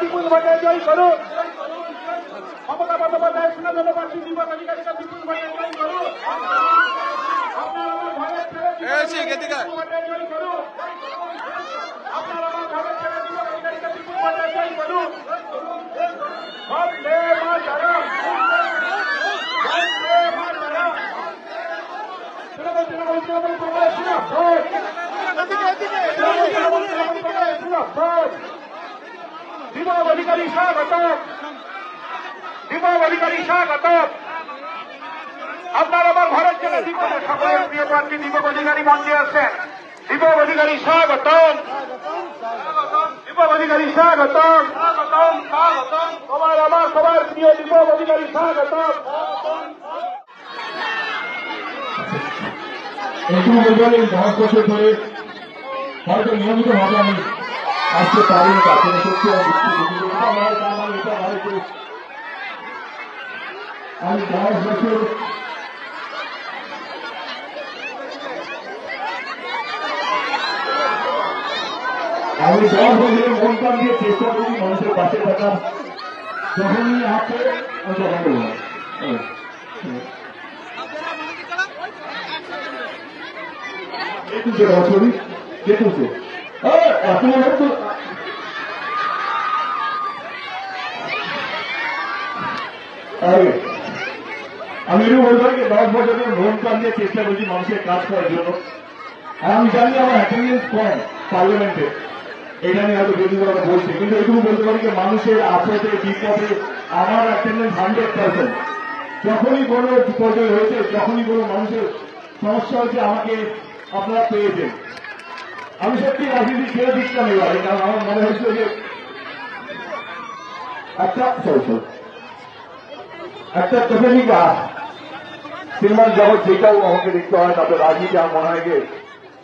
বিপুল ভোটে জয় করুন মমতা বন্দ্যোপাধ্যায় সুনামের প্রার্থী দীপক অধিকারীকে বিপুল ভোটে জয় করুন আপনার আমার ঘরের ছেলে বিপুল ভোটে জয় করুন আপনার আমার ঘরের ছেলে দীপক অধিকারীকে বিপুল ভোটে জয় করুন বন্দে মাতরম বন্দে মাতরম তৃণমূল তৃণমূল তৃণমূল তৃণমূল তৃণমূল তৃণমূল কংগ্রেস জিন্দাবাদ দীপক অধিকারী স্বাগত দীপক অধিকারী স্বাগত আপনার আমার ঘরের জন্য দীপক সকলের প্রিয় প্রার্থী দীপক অধিকারী মঞ্চে আসছেন দীপক অধিকারী স্বাগত দীপক অধিকারী স্বাগত স্বাগতম স্বাগতম সবার আমার সবার প্রিয় দীপক অধিকারী স্বাগত একটু বলবেন এই দশ বছর ধরে হয়তো নিয়মিত ভাবে আমি আসতে পারি না সত্যি আমি দশ বছর আমি দশ বছরের মন দিয়ে চেষ্টা করি মানুষের পাশে থাকার। যখনই আমি তখন বলব। ছবি কে আরে, আমি এটাও বলতে পারি দশ বছরের মন প্রাণ দিয়ে চেষ্টা করছি মানুষের কাজ করার জন্য। আমি জানি আমার অ্যাটেন্ডেন্স কম পার্লামেন্টে এটা নিয়ে হয়তো বিরোধী দলরা বলছে। কিন্তু এটুকু বলতে পারি যে মানুষের আপদে বিপদে আমার অ্যাটেন্ডেন্স হান্ড্রেড পার্সেন্ট যখনই কোনো বিপদে হয়েছে যখনই কোনো মানুষের সমস্যা হয়েছে আমাকে আপনারা পেয়েছেন। আমি সত্যি রাজনীতি ছেড়ে দিচ্ছিলাম এবারে, কারণ আমার মনে হয়েছিল যে একটা সরি একটা টেকনিকা সিনেমার জগৎ যেটাও আমাকে দেখতে হয়, তাতে রাজনীতি আমার মনে হয় যে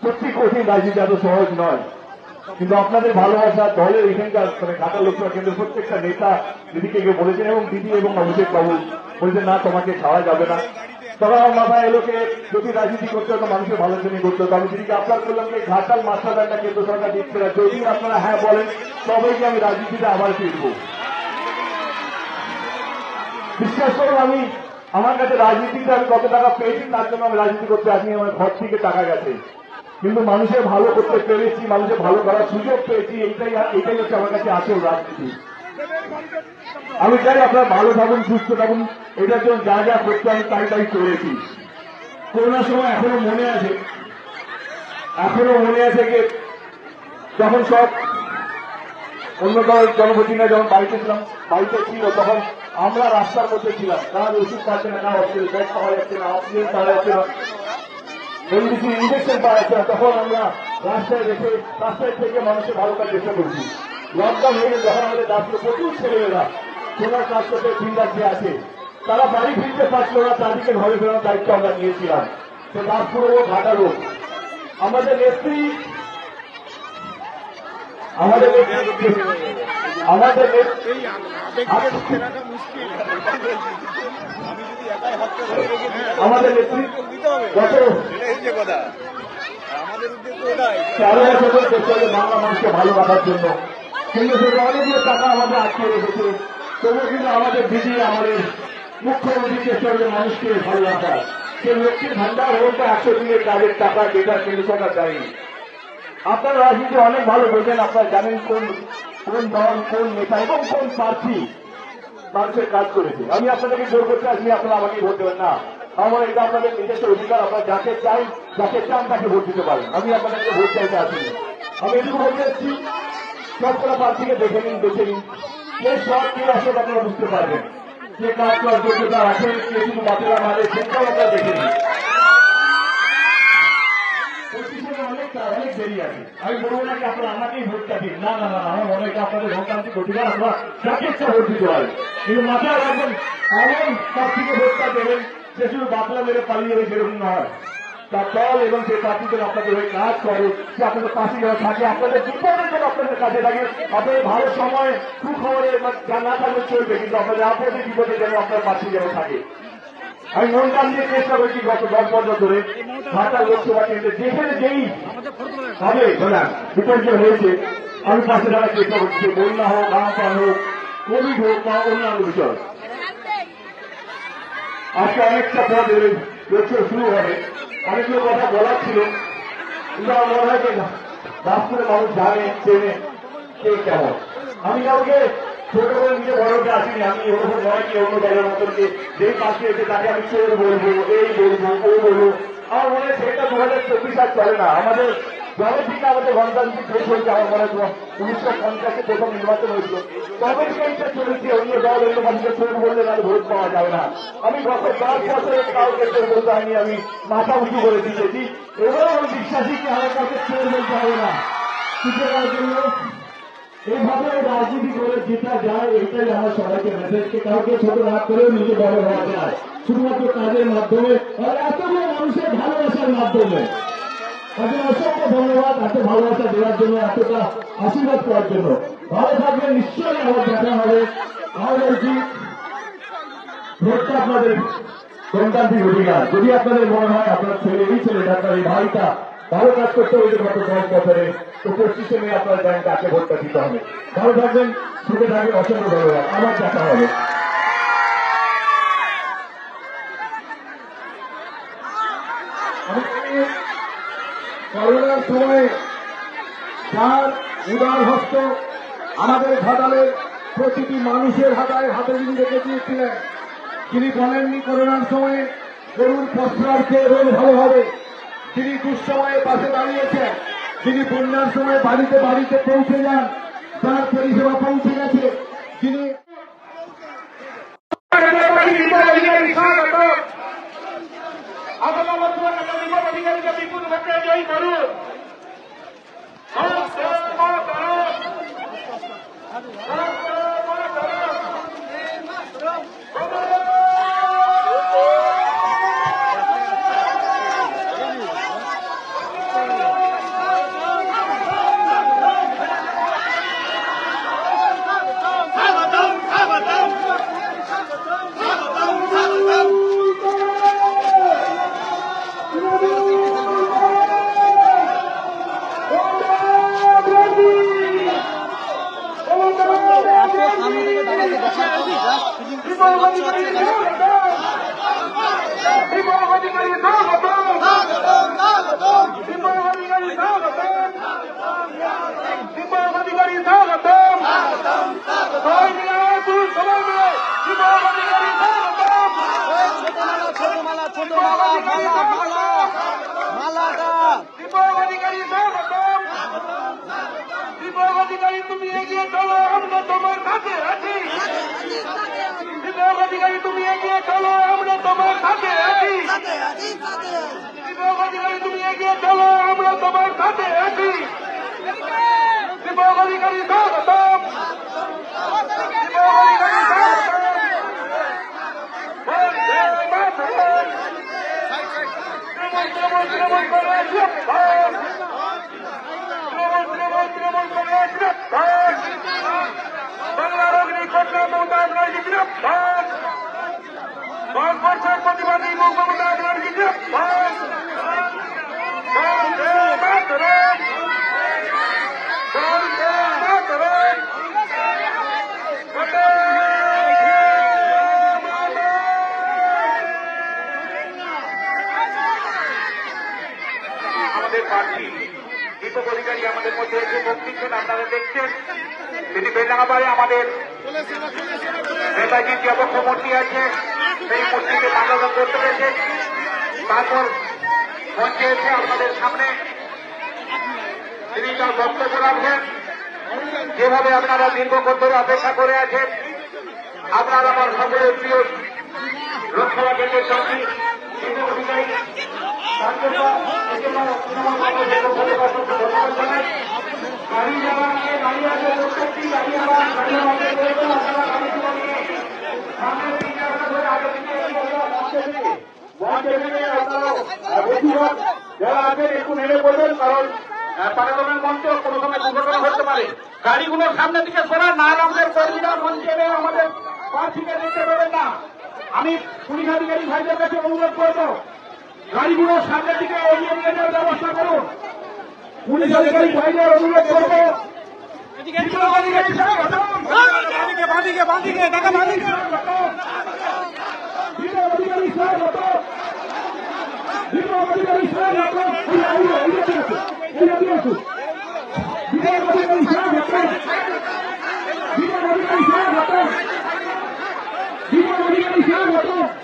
সত্যি কঠিন রাজনীতি এত সহজ নয়। কিন্তু আপনাদের ভালোবাসা, দলের এখানকার মানে ঘাটা লোকসভা কেন্দ্রের প্রত্যেকটা নেতা, দিদিকে গিয়ে বলেছেন, এবং দিদি এবং অভিষেক বাবু বলেছেন, না, তোমাকে ছাড়া যাবে না। আমার মাথায় এলো যে যদি রাজনীতি করতে হতো, মানুষের ভালোর জন্য করতে হতো। আমি দিদিকে আপ্লার করলাম যে ঘাটাল মাস্টার ব্যান্ডটা কেন্দ্র সরকার দিচ্ছে না, যদি আপনারা হ্যাঁ বলেন তবেই আমি রাজনীতিতে আবার ফিরবো। বিশ্বাস করুন, আমি, আমার কাছে রাজনীতিতে আমি কত টাকা পেয়েছি, তার জন্য আমি রাজনীতি করতে আসিনি, আমার ঘর থেকে টাকা গেছে। কিন্তু মানুষের ভালো করতে পেরেছি, মানুষের ভালো করার সুযোগ পেয়েছি, এইটাই এটাই হচ্ছে আমার কাছে আসল রাজনীতি। আমি চাই আপনারা ভালো থাকুন, সুস্থ থাকুন এটার জন্য যা যা করতে আমি তাই তাই করেছি। করোনার সময় এখনও মনে আছে। এখনও মনে আছে যে যখন সব অন্য দল জনপ্রতিনিধি যখন বাড়িতে ছিলাম, বাড়িতে ছিল, তখন আমরা রাস্তার মধ্যে ছিলাম। কার ওষুধ পাচ্ছে না না অক্সিজেন বেড পাওয়া যাচ্ছে না অক্সিজেন পাওয়া যাচ্ছে না। এমডিসি ইঞ্জেকশন পাওয়া যাচ্ছে না, তখন আমরা রাস্তায় রেখে রাস্তায় থেকে মানুষের ভালো কাজ চেষ্টা করছি লকডাউন হয়ে যখন আমাদের দাঁড়িয়ে প্রচুর ছেলেমেয়েরা সোনার কাজ করতে তিন রাজ্যে আছে। তারা বাড়ি ফিরতে পারছিল না তাদেরকে ঘরে ফেরানোর দায়িত্ব আমরা নিয়েছিলাম। সে দাসপুর ও ঘাটারও আমাদের নেত্রী আমাদের আমাদের আমাদের নেত্রী গত তেরো বছর ধরে চেষ্টা করে বাংলা মানুষকে ভালো রাখার জন্য। কিন্তু সেটা অনেকগুলো টাকা আমাদের আটকে রেখেছে। তবুও কিন্তু আমাদের দিদি আমাদের মুখ্যমন্ত্রী চেষ্টা করে মানুষকে ভালো রাখার সে লক্ষ্মীর ভান্ডার হোক বা একশো দিনের কাজের টাকা যেটা কেন্দ্র সরকার দেয়নি আপনার রাজনীতি অনেক ভালো বোঝেন, আপনারা জানেন কোন কোন দল, কোন নেতা এবং কোন প্রার্থী মানুষের কাজ করেছে। আমি আপনাদেরকে জোর করতে আসি আপনারা আমাকে ভোট দেবেন না। আমার এটা আপনাদের নিজস্ব অধিকার, আপনারা যাকে চাই, যাকে চান তাকে ভোট দিতে পারেন। আমি আপনাদেরকে ভোট চাইতে আসিনি। আমি এটুকু বলতে এসেছি সবকটা প্রার্থীকে দেখে নিন দেখে নিন। কে সব কে আসলে আপনারা বুঝতে পারবেন। কে কাজ করার যোগ্যতা আছে সে শুধু বাতিলা মারে সেটাও আমরা দেখিনি আমি বলব না কি আপনারা আমাকেই ভোটটা দিন না না না না, আমার মনে হয় আপনাদের গণতান্ত্রিক অধিকার আমরা যাকে ইচ্ছা ভোট দিতে পারেন কিন্তু মাথায় রাখবেন এমন প্রার্থীকে ভোটটা দেবেন সে শুধু বাতলা মেরে পালিয়ে যাবে সেরকম নয়। তার দল এবং সেই প্রার্থীদের আপনাদের হয়ে কাজ করে, সে আপনাদের পাশে যেন থাকে, আপনাদের বিপদের জন্য আপনাদের কাছে থাকে। আপনাদের ভালো সময় সুখবরে যা না থাকলে চলবে, কিন্তু আপনাদের আপদে বিপদে যেন আপনার পাশে যেন থাকে। আমি মন প্রাণ দিয়ে চেষ্টা করছি গত দশ বছর ধরে ঢাকা লোকসভা কেন্দ্রে, যেখানে যেই হবে বিপর্যয় হয়েছে, আমি পাশে দাঁড়ার চেষ্টা করছি বন্যা হোক আমফান হোক, কোভিড হোক বা অন্যান্য বিষয়। আজকে অনেকটা পদ লোকসভা শুরু হবে। অনেকগুলো কথা বলার ছিল। কিন্তু আমার মনে হয় যে করে মানুষ জানে, চেনে কে কেমন। আমি কাউকে ছোট করে নিজে বড় হতে আসিনি, আমি ওরকম নয় কি অন্য দলের মতন যে যে পাশে এসে তাকে আমি চোর বলব, এই বলব, ও বলব। আমার মনে হয় সেটা দু হাজার চব্বিশ আর চলে না। আমাদের যবে থেকে আমাদের গণতান্ত্রিক দেশ হয়েছে, আমার মনে হয় উনিশশো পঞ্চাশে প্রথম নির্বাচন হয়েছিল। তবে থেকে এইটা চলেছে অন্য দল অন্য মানুষকে চোর বললে আর ভোট পাওয়া যাবে না। আমি গত দশ বছরে কাউকে চোর বলতে হয়নি, আমি মাথা উঁচু করে দিয়েছি। এবারে আমি বিশ্বাসী যে আমার কাউকে চোর বলতে হবে না। সুতরাং জন্য এইভাবে রাজনীতি করে জেতা যায় এটাই আমার সবাইকে মেসেজকে কাউকে ছোট না করেও নিজে বড় হওয়া যায়। শুধুমাত্র কাজের মাধ্যমে, আর এতগুলো মানুষের ভালোবাসার মাধ্যমে। তাকে অসংখ্য ধন্যবাদ এত ভালোবাসা দেওয়ার জন্য, এতটা আশীর্বাদ করার জন্য। ভালো থাকবেন, নিশ্চয়ই আবার দেখা হবে। আমার বলছি আপনাদের গণতান্ত্রিক অধিকার। যদি আপনাদের মনে হয় আপনার ছেলে, এই ছেলেটা আপনার এই ভাইটা ভালো কাজ করতে হয়েছে গত দশ বছরে, তো পঁচিশে মে আপনার ব্যাংকে তাকে ভোটটা দিতে হবে। ভালো থাকবেন, সুখে থাকবেন, অসংখ্য ধন্যবাদ। আবার দেখা হবে করোনার সময়ে যার উদার হস্ত, আমাদের ঘাটালের প্রতিটি মানুষের হাতায় হাতে যিনি রেখে দিয়েছিলেন তিনি বলেননি করোনার সময়ে গরুর পশ্রার খেয়ে রোগ ভালো হবে তিনি দুঃসময়ে পাশে দাঁড়িয়েছেন, যিনি বন্যার সময় বাড়িতে বাড়িতে পৌঁছে যান তার পরিষেবা পৌঁছে গেছে অধিকারীকে বিপুল ভোটে জয়ী করুন। অধিকারী তুমি এগিয়ে চলো আমরা তোমার কাছে আছি। অধিকারী তুমি এগিয়ে চলো, আমরা তোমার কাছে আছি। বিভাগ অধিকারী তুমি এগিয়ে চলো, আমরা তোমার সাথে আছি। বিভাগ বিভাগ অধিকারী স্বাগতম বন্দে মাতরম। তৃণমূল তৃণমূল তৃণমূল কংগ্রেস গ্রেপ্তার। তৃণমূল তৃণমূল তৃণমূল কংগ্রেস গ্রেপ্তার। বাংলার অগ্নিকন্যা মমতা ব্যানার্জি গ্রেপ্তার ভারতবর্ষের প্রতিবাদী মমতা ব্যানার্জি গ্রেপ্তার বন্দে মাতরম বন্দে মাতরম বন্দে আমাদের প্রার্থী দীপক অধিকারী আমাদের মধ্যে এসে ভোট আপনারা দেখছেন। তিনি বেলাঙ্গাবাড়ে আমাদের নেতাজির যে অবক্ষ মূর্তি আছে। সেই মূর্তিকে মানবতা করতে পেরেছে তারপর মঞ্চে এসে আপনাদের সামনে তিনি তার বক্তব্য রাখবেন। যেভাবে আপনারা দীর্ঘক্ষণ ধরে অপেক্ষা করে আছেন, আপনার আমার সকলের প্রিয় লোকসভা কেন্দ্রের প্রার্থী যারা আছেন কোনো ঘটতে পারে গাড়িগুলো সামনের দিকে সরা না আমাদের কর্মীরা মঞ্চে আমাদের প্রার্থীকে দেখতে পাবেন না। আমি পুলিশ আধিকারিক ভাইদের কাছে অনুরোধ করব গাড়িগুলো সামনের দিকে এগিয়ে নিয়ে যাওয়ার ব্যবস্থা করুন পুলিশ অধিকারী বাইরের অনুরোধ করব Viva Bolivia, Viva Bolivia,